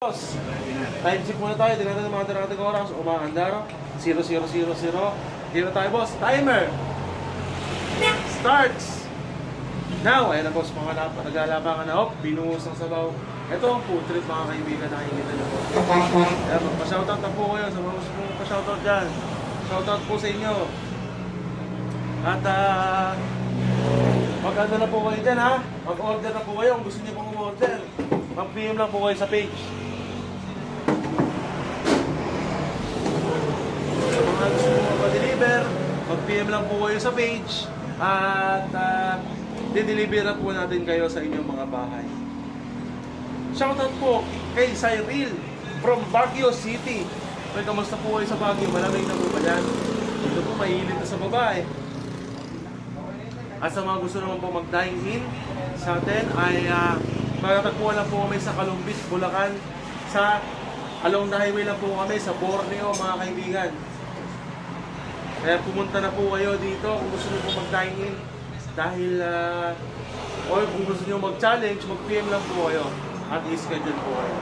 Boss, time check muna tayo. Natin ang mga darating oras. Umaanda, no? 0000. Dito tayo, boss. Timer! Starts! Now, ayan na, boss. Mga lap naglalabangan na. Hop, binuhos ng sabaw. Ito ang trip, mga kaibigan. Nakikita niyo po. Ayan, magpa-shoutout na po kayo sa mga gusto pong pa-shoutout dyan. Shoutout po sa inyo. At, ah... Mag-ano na po kayo dyan, ha? Mag-order na po kayo kung gusto niyo pong umorder. Mag-PM lang po kayo sa page. Sa mga gusto mo mag-deliver, mag-PM lang po kayo sa page at uh, dideliver na po natin kayo sa inyong mga bahay. Shoutout po kay Cyril from Baguio City. May kamusta po kayo sa Baguio? Malamig na po ba yan? Dito po mainit na sa babae. At sa mga gusto naman po mag-dine in sa atin ay uh, matatagpuan lang po kami sa Kalumbis, Bulacan sa along the highway lang po kami sa Borneo mga kaibigan. Kaya pumunta na po kayo dito kung gusto niyo po mag-dine in dahil uh, or kung gusto niyo mag-challenge, mag-PM lang po kayo at i-schedule po kayo.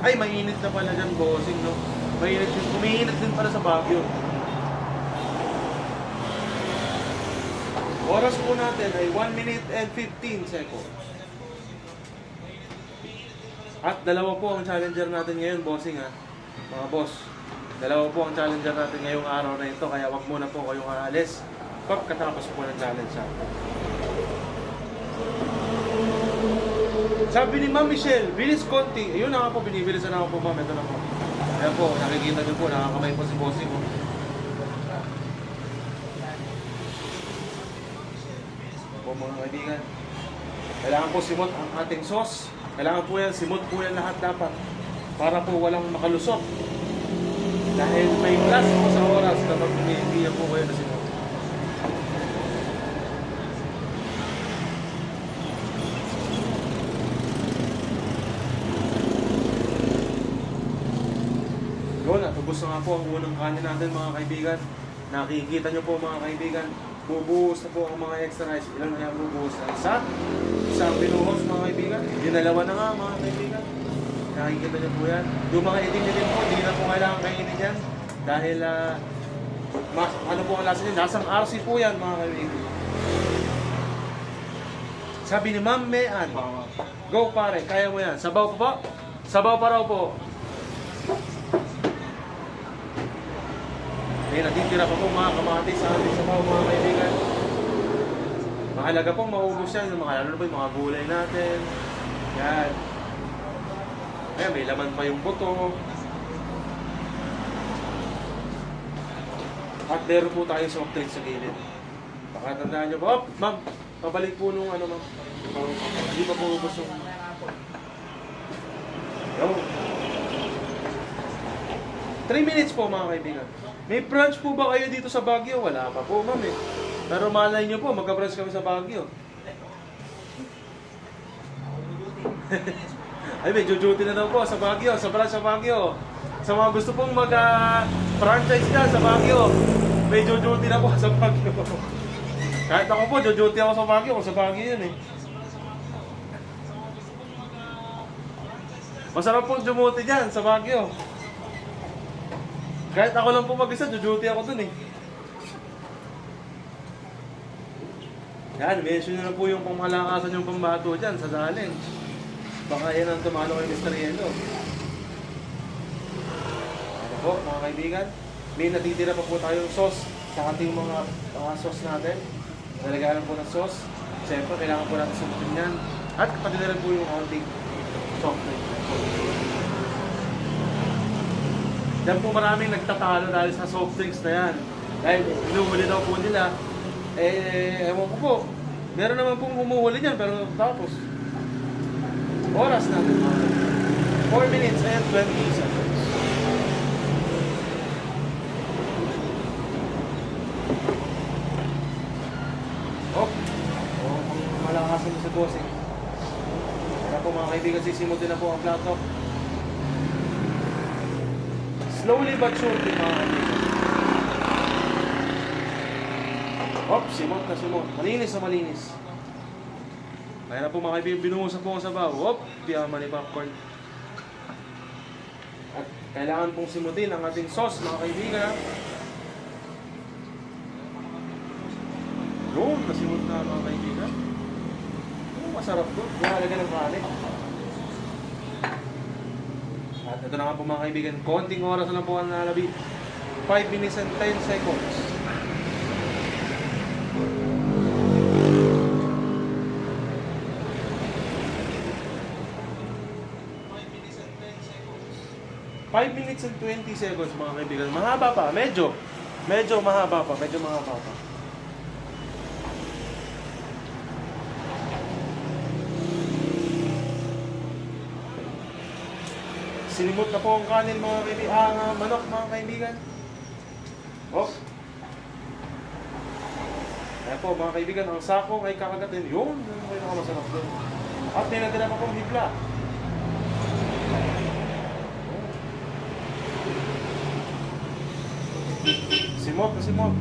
Ay, mainit na pala dyan, bossing, no? Mainit din, umiinit din pala sa Baguio. Oras po natin ay 1 minute and 15 seconds. At dalawa po ang challenger natin ngayon, bossing ha. Mga boss. Dalawa po ang challenger natin ngayong araw na ito, kaya wag muna po kayong aalis pagkatapos po ng challenge natin. Sabi ni Ma'am Michelle, bilis konti. Ayun na nga po, binibilisan ako po ma'am. Ito na po. Ayan po, nakikita niyo po, nakakamay po si bossing. Oh. po mga kaibigan. Kailangan po simot ang ating sauce. Kailangan po yan, simot po yan lahat dapat. Para po walang makalusot. Dahil may plus po sa oras kapag hindi po kayo na simot. Yun, natubos na nga po ang unang kanin natin mga kaibigan. Nakikita nyo po mga kaibigan, bubuhos na po ang mga extra rice. Ilan kaya bubuhos na? Isa? Isang binuhos mga kaibigan. Dinalawa na nga mga kaibigan. Nakikita nyo po yan. Yung mga itim din po, hindi na po kailangan kainin yan. Dahil, ah, mas, ano po ang lasa niya? Nasang RC po yan mga kaibigan. Sabi ni Ma'am Mean, go pare, kaya mo yan. Sabaw pa po? Sabaw pa raw po. May natitira pa po mga kamatis sa ating sabaw mga kaibigan. Mahalaga pong maubos yan, mga lalo na po yung mga gulay natin. Yan. Ayan, may laman pa yung buto. At meron po tayo soft drinks sa gilid. Baka tandaan nyo oh, ma'am, pabalik po nung ano ma'am. Hindi pa po yung... Yo. 3 minutes po mga kaibigan. May brunch po ba kayo dito sa Baguio? Wala pa po, ma'am eh. Pero malay nyo po, magka-brunch kami sa Baguio. Ay, may duty na daw po sa Baguio, sa brunch sa Baguio. Sa mga gusto pong mag-franchise dyan sa Baguio, may duty na po sa Baguio. Kahit ako po, duty ako sa Baguio, sa Baguio yun eh. Masarap pong dumuti dyan sa Baguio. Kahit ako lang po mag-isa, duty ako dun eh. Yan, mention nyo na po yung pangmalakasan yung pambato dyan sa challenge. Baka yan ang tumalo kay Mr. Yelo. Ano po, mga kaibigan? May natitira pa po tayong sauce sa ating mga, mga sauce natin. Nalagyan po ng sauce. Siyempre, kailangan po natin sumutin yan. At pati na po yung ating soft drink. Yan po maraming nagtatalo dahil sa soft drinks na yan. Dahil inuhuli daw po nila. Eh, ewan ko po. Meron naman pong humuhuli niyan, pero tapos. Oras natin. 4 minutes and 20 seconds. Oh, oh malakasan mo sa bossing. Kaya po mga kaibigan, sisimutin na po ang plato. Slowly but surely, mga kaibigan. Hop, simot na simot. Malinis na malinis. Kaya na po mga kaibigan, binuhusan po ako sa bawo. Hop, piyaman ni popcorn. Kailangan pong simutin ang ating sauce, mga kaibigan. Yun, nasimot na mga kaibigan. Oh, masarap to. Buhalaga ng kanin. At ito na nga po mga kaibigan, konting oras na po ang nalabi. 5 minutes and 10 seconds. Minutes and 20 seconds mga kaibigan. Mahaba pa, medyo. Medyo mahaba pa, medyo mahaba pa. Sinimot na po ang kanin mga kaibigan, ah, manok mga kaibigan. Oh. Ayan po mga kaibigan, ang sako ay kakagatin. Yun, yun may nakamasarap doon. At may natira pa pong hibla. Simot na simot.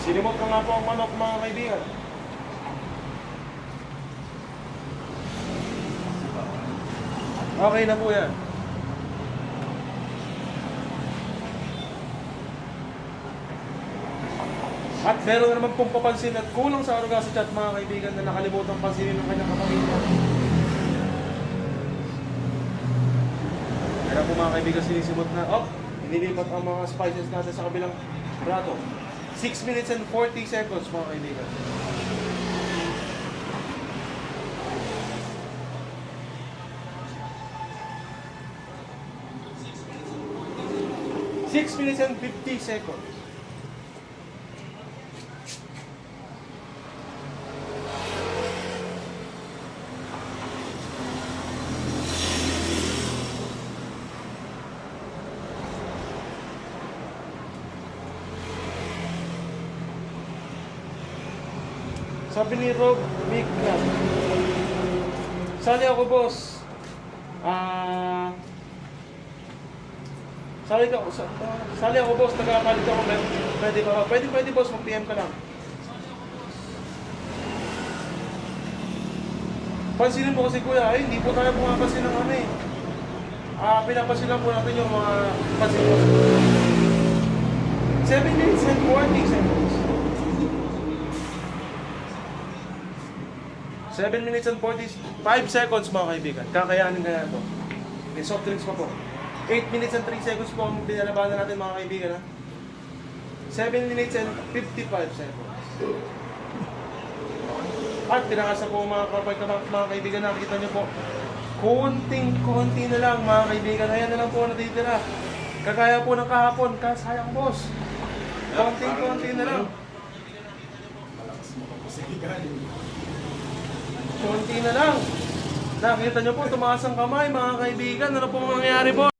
Sinimot ko nga po ang manok mga kaibigan. Okay na po yan. At meron na naman pong papansin at kulang sa aruga sa chat mga kaibigan na nakalimutan pansinin ng kanyang kapamilya. Kaya po mga kaibigan sinisimot na, oh, inilipat ang mga spices natin sa kabilang prato. 6 minutes and 40 seconds mga kaibigan. Six minutes and 50 seconds. Sabi ni Rob Migna, Sali ako, boss. Ah... sali ka, sa, ah, sali ako, boss. Nagkakalit ako. Pwede, ba? Pwede, pwede, boss. Mag-PM ka lang. Pansinin mo kasi kuya, ay hindi po tayo pumapansin ng ano eh. Ah, pinapansin lang po natin yung mga pansin mo. 7 minutes and 40 seconds. 7 minutes and 45 seconds mga kaibigan. Kakayanin kaya ito. May soft drinks pa po. 8 minutes and 3 seconds po ang pinalabanan natin mga kaibigan ha. 7 minutes and 55 seconds. At tinakasa po mga kapag mga, kaibigan nakikita nyo po. Kunting-kunti na lang mga kaibigan. Ayan na lang po natitira. Kagaya po ng kahapon. Kasayang boss. Konting-konti na lang. Konti na lang. Nakita nyo po, tumaas ang kamay mga kaibigan. Ano po mangyayari po?